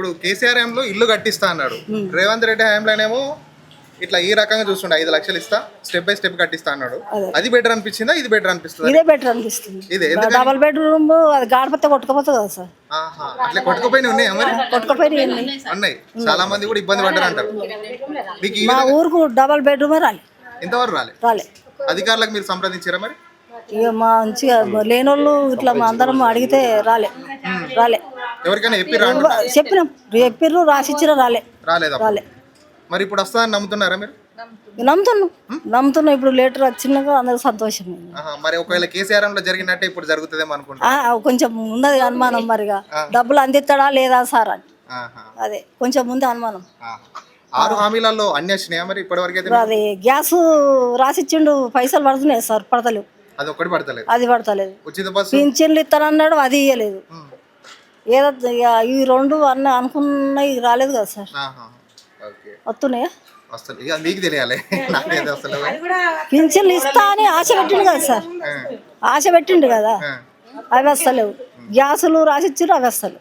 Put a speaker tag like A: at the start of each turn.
A: ఇప్పుడు కేసీఆర్ హయాంలో ఇల్లు కట్టిస్తా అన్నాడు. రేవంత్ రెడ్డి హయాంలోనేమో ఇట్లా ఈ రకంగా చూస్తుండే ఐదు లక్షలు ఇస్తా స్టెప్ బై స్టెప్ కట్టిస్తా అన్నాడు. అది. బెటర్ అనిపించిందా ఇది బెటర్ అనిపిస్తుందా?
B: ఇదే బెటర్ అనిపిస్తుంది.
A: ఇదే?
B: డబల్ బెడ్రూమ్ అది గాడిపోతే కొట్టుకపోతుంది కదా సార్.
A: అట్లా కొట్టుకుపోయిన ఉన్నాయా మరి?
B: కొట్టుకపోయి
A: ఉన్నాయి. చాలా మంది కూడా ఇబ్బంది పడ్డారు అంటారు మీకు
B: మా ఊరుకు డబల్ బెడ్రూమే రాలే.
A: ఎంతవరకు రాలే?
B: రాలే.
A: అధికారులకు మీరు సంప్రదించారా మరి?
B: ఇక మా మంచిగా లేనోళ్ళు ఇట్లా మా అందరం అడిగితే రాలే. రాలే.
A: ఎవరికైనా చెప్పి
B: చెప్పినాం. చెప్పిర్రు రాసిచ్చినా రాలే.
A: రాలేదా?
B: రాలే.
A: మరి ఇప్పుడు వస్తుందని నమ్ముతున్నారా మీరు?
B: నమ్ముతున్నాం. నమ్ముతున్నాం. ఇప్పుడు లేటర్ వచ్చినాక అందరూ సంతోషం.
A: మరి ఒకవేళ కేసీఆర్లో జరిగినట్టే ఇప్పుడు జరుగుతుందేమో అనుకుంటా
B: ఆ, కొంచెం ఉన్నది అనుమానం మరిగా. డబ్బులు అందిస్తాడా లేదా సార్ అని. అదే కొంచెం ముందే అనుమానం.
A: ఆరు హామీలలో అన్ని వచ్చినాయా మరి ఇప్పటివరకు
B: అది గ్యాస్ రాసిచ్చిండు పైసలు పడుతున్నాయి సార్ పడతలేవు.
A: అది ఒక్కటి పడతలేదు.
B: అది పడతలేదు.
A: ఉచిత బస్సు?
B: పింఛన్లు ఇస్తానన్నాడు అది ఇవ్వలేదు
A: ఉమ్.
B: ఏదో ఇక ఈ రెండు అన్న అనుకున్నవి రాలేదు కదా సార్. వస్తున్నాయా?
A: మీకు తెలియాలి.
B: పింఛన్లు ఇస్తా అని ఆశ పెట్టిండు కదా సార్. ఆశ పెట్టిండు కదా. అవి వస్తలేవు గ్యాసులు రాసిచ్చారు అవి వస్తలేవు